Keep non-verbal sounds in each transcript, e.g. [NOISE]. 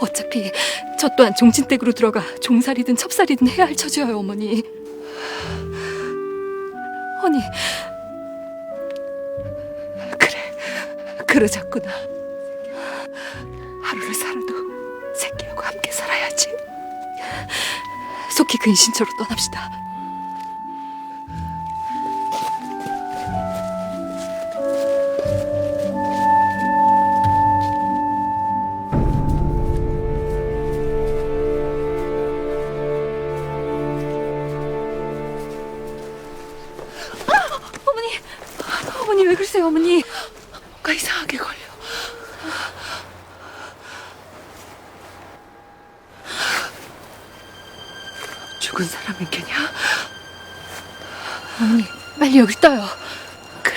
어차피 저 또한 종친댁으로 들어가 종살이든 첩살이든 해야 할 처지여요, 어머니. 허니, 그래, 그러자꾸나. 하루를 살아도 새끼하고 함께 살아야지. 속히 근신처로 떠납시다. 어머니, 어머니 왜 그러세요, 어머니? 뭔가 이상하게 걸려. 죽은 사람은 걔냐? 어머니, 빨리 여길 떠요. 그래.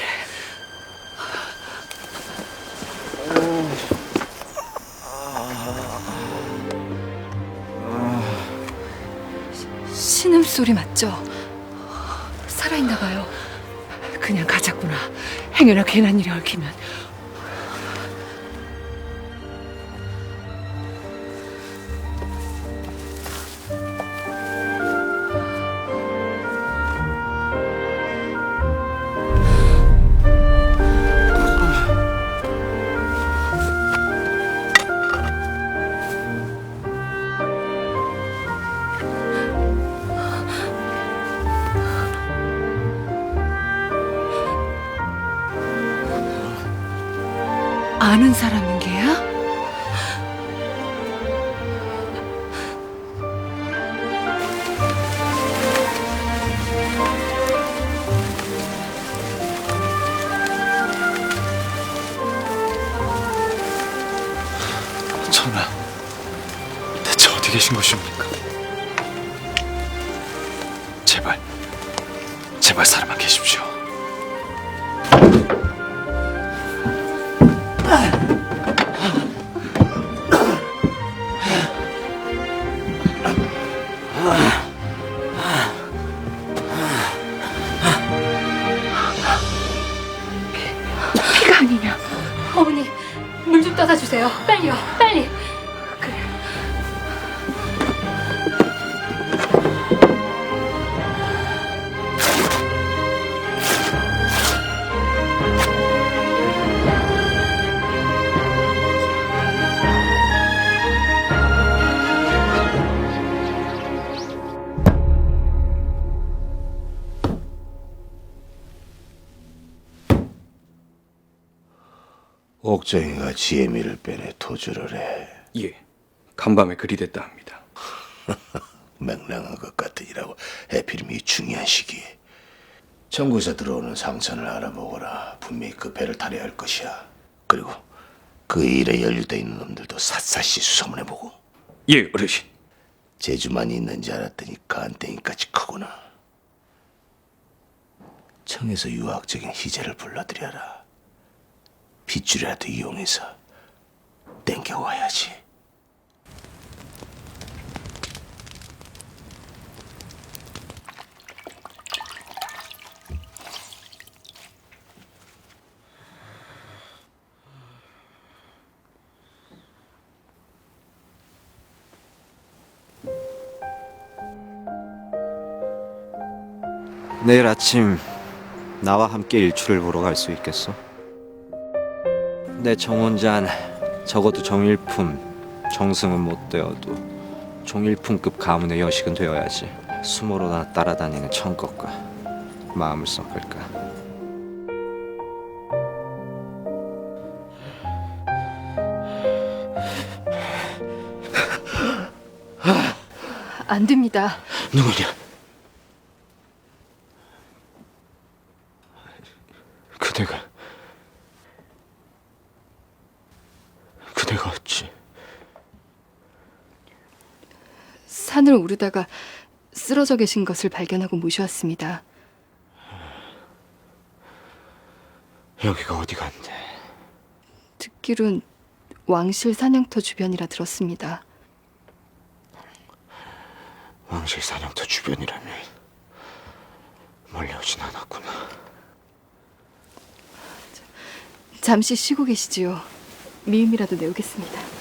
시- 신음 소리 맞죠? 살아있나 봐요. 그냥 가자꾸나. 행여나 괜한 일이 얽히면 아는 사람인 게야? 전하, 대체 어디 계신 것입니까? 제발, 제발 살아만 계십시오. 떠다 주세요. 빨리요, 빨리. 옥정이가 지혜미를 빼내 토주를 해. 예, 간밤에 그리 됐다 합니다. [LAUGHS] 맹랑한 것 같으니라고 해필이면 이 중요한 시기에 정부에서 들어오는 상선을 알아보거라. 분명히 그 배를 탈해야 할 것이야. 그리고 그 일에 연루돼 있는 놈들도 샅샅이 수소문해보고. 예, 어르신. 제주만 있는지 알았더니 간땡이까지 크구나. 청에서 유학적인 희재를 불러들여라 빗줄이라도 이용해서 땡겨와야지 내일 아침 나와 함께 일출을 보러 갈 수 있겠어? 내 정원잔 적어도 정일품 정승은 못 되어도 종일품급 가문의 여식은 되어야지 수모로 나 따라다니는 청것과 마음을 섞을까 안 됩니다. 누구냐? 그대가 그대가 어찌 산을 오르다가 쓰러져 계신 것을 발견하고 모셔왔습니다. 여기가 어디 간대? 듣기론 왕실 사냥터 주변이라 들었습니다. 왕실 사냥터 주변이라면 멀리 오진 않았구나. 잠시 쉬고 계시지요. 미음이라도 내오겠습니다.